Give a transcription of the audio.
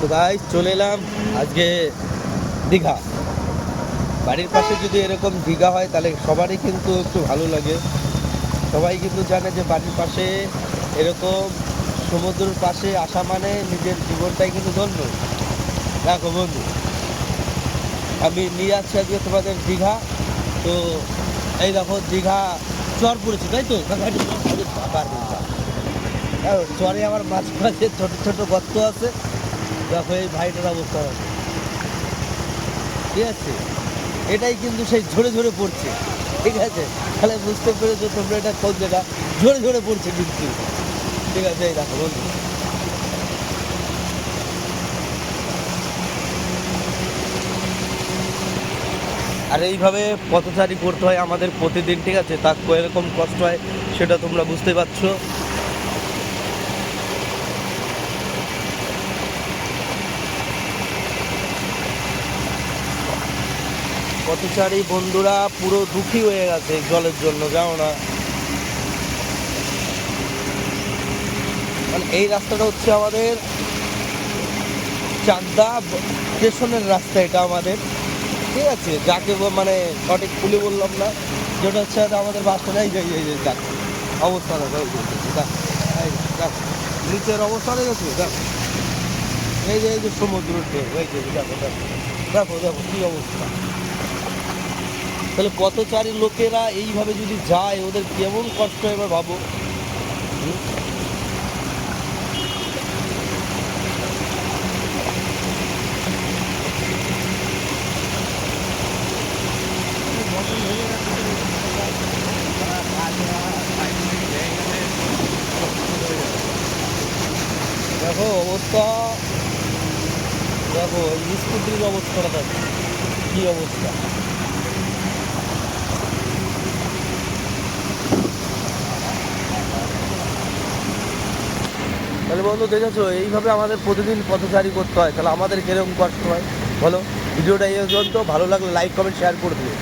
তো গাই চলে এলাম আজকে দীঘা। বাড়ির পাশে যদি এরকম দীঘা হয়, তাহলে সবারই কিন্তু একটু ভালো লাগে। সবাই কিন্তু জানে যে বাড়ির পাশে এরকম সমুদ্রের পাশে আসা মানে নিজের জীবনটাই কিন্তু ধন্য। দেখো বন্ধু, আমি নিয়ে যাচ্ছি আজকে তোমাদের দীঘা। তো এই দেখো, দীঘা চর পড়েছে, তাই তো? চরে আমার মাঝে মাঝে ছোট ছোট গর্ত আছে দেখো এই ভাইটার অবস্থা। ঠিক আছে? এটাই কিন্তু সেই ঝরে ঝরে পড়ছে। ঠিক আছে? তাহলে বুঝতে পেরেছ তোমরা এটা কোন জায়গা? ঝরে ঝরে পড়ছে কিন্তু। ঠিক আছে, এই দেখো বন্ধু। আর এইভাবে পথচারী করতে হয় আমাদের প্রতিদিন, ঠিক আছে? তা এরকম কষ্ট হয় সেটা তোমরা বুঝতে পারছ। পথচারী বন্ধুরা, পুরো দুঃখী হয়ে গেছে জলের জন্য যাও না? মানে এই রাস্তাটা হচ্ছে আমাদের চাকদা স্টেশনের রাস্তা এটা আমাদের। ঠিক আছে, যাকে মানে সঠিক খুলে বললাম না, যেটা হচ্ছে আমাদের বাসটা যাই যে, এই যে দেখ অবস্থা নিচের অবস্থা দেখেছ? দেখ এই যে এই যে সমুদ্র ঢেউ, এই যে দেখো দেখো দেখো দেখো, কী অবস্থা। তাহলে পথচারী লোকেরা এইভাবে যদি যায়, ওদের কেমন কষ্ট এবার ভাবো? দেখো অবস্থা, দেখো স্কুটির অবস্থাটা দেখো। কি অবস্থা? তাহলে বন্ধু দেখেছ, এইভাবে আমাদের প্রতিদিন পথচারী করতে হয়। তাহলে আমাদের কীরকম কষ্ট হয়? বলো, ভিডিওটা এই পর্যন্ত। ভালো লাগলে লাইক কমেন্ট শেয়ার করে দিও।